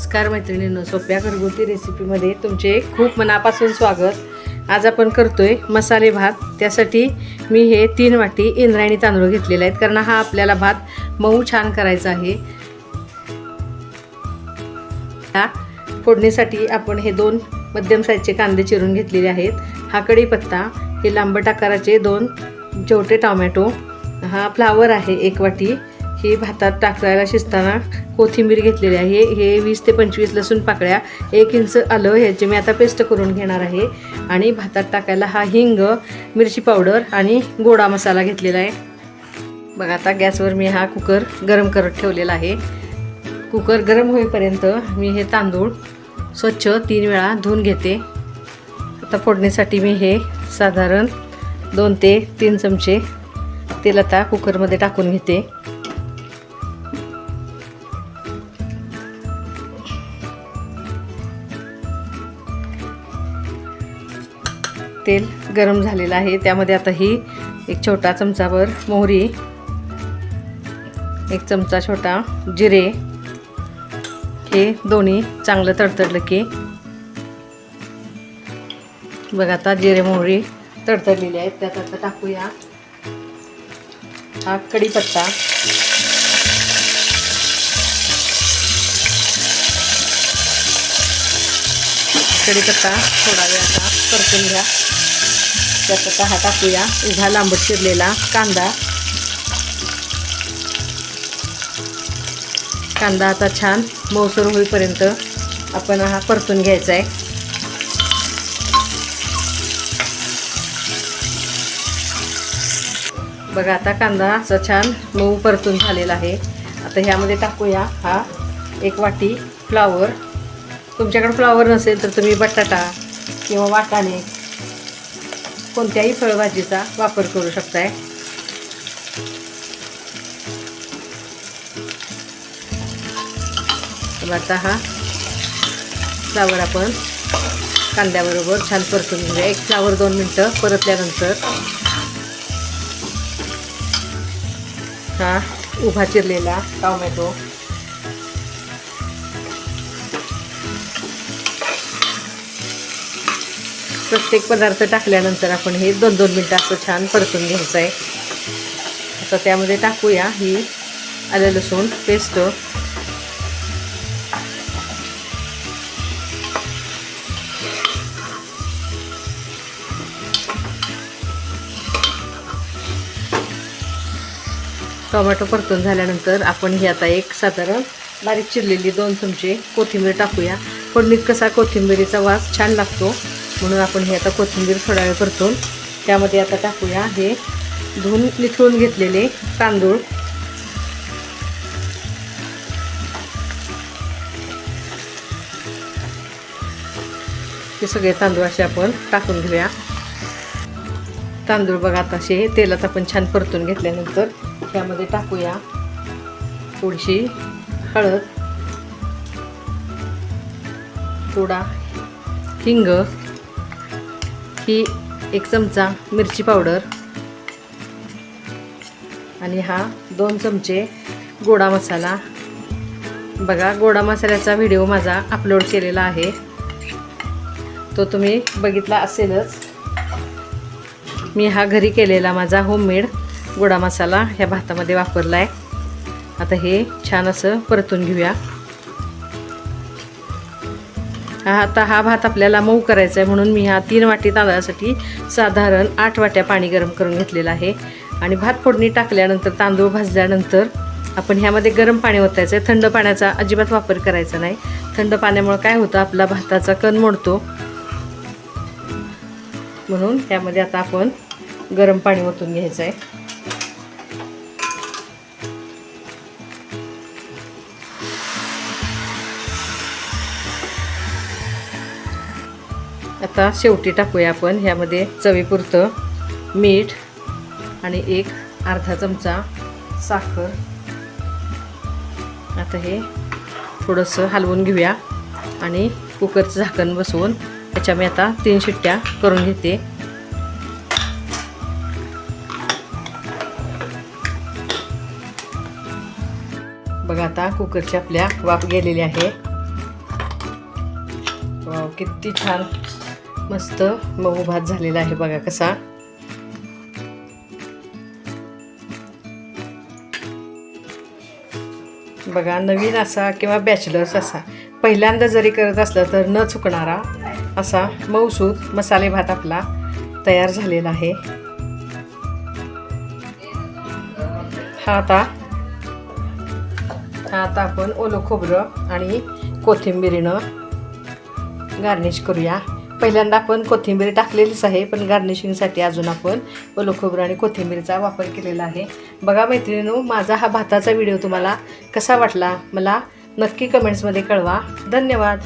नमस्कार मैत्रिणींनो सोप्या घरगुती रेसिपीमध्ये तुमचे खूप मनापासून स्वागत. आज आपण करतोय मसाले भात. त्यासाठी मी हे तीन वाटी इंद्रायणी तांदूळ घेतलेले आहेत कारण हा आपल्याला भात मऊ छान करायचा आहे. फोडणीसाठी आपण हे दोन मध्यम साईजचे कांदे चिरून घेतलेले आहेत. हा कढीपत्ता हे लांबट आकाराचे दोन छोटे टोमॅटो. हा फ्लावर आहे एक वाटी. ही भातात टाकायला शिजताना कोथिंबीर घेतलेली आहे. हे वीस ते पंचवीस लसूण पाकळ्या एक इंच आलं ह्याची मी आता पेस्ट करून घेणार आहे. आणि भातात टाकायला हा हिंग मिरची पावडर आणि गोडा मसाला घेतलेला आहे. बघा आता गॅसवर मी हा कुकर गरम करत ठेवलेला आहे. कुकर गरम होईपर्यंत मी हे तांदूळ स्वच्छ तीन वेळा धुवून घेते. आता फोडणीसाठी मी हे साधारण दोन ते तीन चमचे तेल आता कुकरमध्ये टाकून घेते. तेल गरम झालेलं आहे. त्यामध्ये आता ही एक छोटा चमचाभर मोहरी एक चमचा छोटा जिरे हे दोन्ही चांगलं तडतडलं की. बघा आता जिरे मोहरी तडतडलेली आहेत. त्यात आता टाकूया हा कढीपत्ता. कढीपत्ता थोडा वेळ आता परतून घ्या. त्यात आता हा टाकूया. उभा लांबट चिरलेला कांदा. कांदा आता छान मऊसर होईपर्यंत आपण हा परतून घ्यायचा आहे बघा आता कांदा असा छान मऊ परतून झालेला आहे. आता ह्यामध्ये टाकूया हा एक वाटी फ्लावर. तुमच्याकडे फ्लावर नसेल तर तुम्ही बटाटा किंवा वाटाणे कोणत्याही फळभाजीचा वापर करू शकताय. आता हा फ्लावर आपण कांद्याबरोबर छान परतून घेऊया. एक फ्लावर दोन मिनटं परतल्यानंतर हा उभा चिरलेला टॉमॅटो प्रत्येक पदार्थ टाकल्यानंतर आपण हे दोन दोन मिनटं असं छान परतून घ्यायचं आहे आता त्यामध्ये टाकूया ही आलं लसूण पेस्ट. टोमॅटो परतून झाल्यानंतर आपण ही आता एक साधारण बारीक चिरलेली दोन चमचे कोथिंबीर टाकूया. फोडणीत कसा कोथिंबीरीचा वास छान लागतो म्हणून आपण हे आता कोथिंबीर थोडा करतो. त्यामध्ये आता टाकूया हे धुवून निथळून घेतलेले तांदूळ. हे सगळे तांदूळ असे आपण टाकून घेऊया. तांदूळ बघा आता असे तेलात आपण छान परतून घेतल्यानंतर त्यामध्ये टाकूया थोडीशी हळद थोडा हिंग ही एक चमचा मिरची पावडर. आणि हा दोन चमचे गोडा मसाला. बघा गोडा मसाल्याचा व्हिडिओ माझा अपलोड केलेला आहे. तो तुम्ही बघितला असेलच. मी हा घरी केलेला माझा होममेड गोडा मसाला ह्या भातामध्ये वापरला आहे आता हे छान असं परतून घेऊया. आता हा भात आपल्याला मऊ करायचा आहे म्हणून मी हा तीन वाटी तांदळासाठी साधारण आठ वाट्या पाणी गरम करून घेतलेलं आहे. आणि भात फोडणी टाकल्यानंतर तांदूळ भाजल्यानंतर आपण ह्यामध्ये गरम पाणी ओतायचं आहे थंड पाण्याचा अजिबात वापर करायचा नाही. थंड पाण्यामुळे काय होतं आपला भाताचा कण मोडतो. म्हणून त्यामध्ये आता आपण गरम पाणी ओतून घ्यायचं आहे आता शेवटी टाकूया आपण ह्यामध्ये चवीपुरतं मीठ आणि एक अर्धा चमचा साखर. आता हे थोडंसं हलवून घेऊया आणि कुकरचं झाकण बसवून त्याच्या मी आता तीन शिट्ट्या करून घेते. बघा आता कुकरची आपल्या वाफ गेलेली आहे. किती छान. मस्त मऊ भात झालेला आहे बघा कसा. बघा नवीन असा किंवा बॅचलर्स असा. पहिल्यांदा जरी करत असलं तर न चुकणारा असा मऊसूद मसाले भात आपला तयार झालेला आहे. हा आता हा आता आपण ओलं खोबरं आणि कोथिंबिरीनं गार्निश करूया. पहिल्यांदा आपण कोथिंबीर टाकलेलीच आहे पण गार्निशिंगसाठी अजून आपण ओलं खोबरं आणि कोथिंबीरचा वापर केलेला आहे. बघा मैत्रिणीनो माझा हा भाताचा व्हिडिओ तुम्हाला कसा वाटला मला नक्की कमेंट्समध्ये कळवा. धन्यवाद.